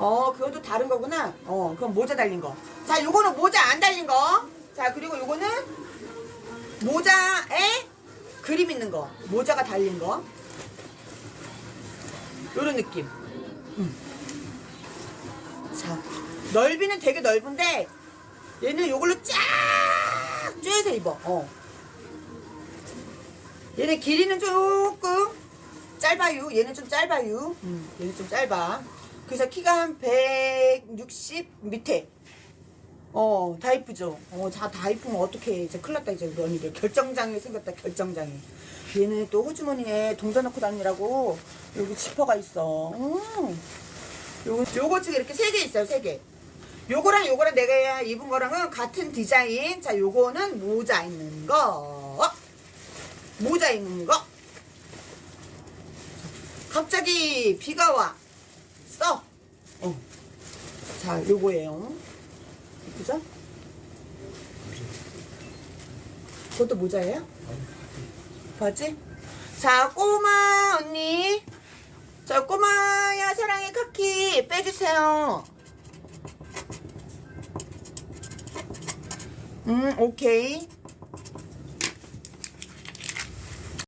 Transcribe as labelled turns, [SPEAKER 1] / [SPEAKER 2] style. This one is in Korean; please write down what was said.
[SPEAKER 1] 어, 그것도 다른 거구나. 어, 그럼 모자 달린 거. 자, 요거는 모자 안 달린 거. 자, 그리고 요거는 모자에 그림 있는 거. 모자가 달린 거. 요런 느낌. 음. 자, 넓이는 되게 넓은데 얘는 요걸로 쫙 쪼여서 입어. 어. 얘네 길이는 조금 짧아요. 얘는 좀 짧아요. 음, 얘는 좀 짧아. 그래서 키가 한 160 밑에. 어, 다 이쁘죠? 어, 자, 다 이쁘면 어떡해. 이제 큰일 났다, 이제 언니들. 결정장애 생겼다, 결정장애. 얘는 또 호주머니에 동전 넣고 다니라고 여기 지퍼가 있어. 음. 요거, 요거 지금 이렇게 세 개 있어요, 세 개. 요거랑 요거랑 내가 입은 거랑은 같은 디자인. 자, 요거는 모자 있는 거. 모자 있는 거. 갑자기 비가 와. 써. 어. 자, 요거예요. 그죠? 그것도 모자예요? 맞지? 자, 꼬마 언니. 자, 꼬마야 사랑의 카키 빼주세요. 음, 오케이.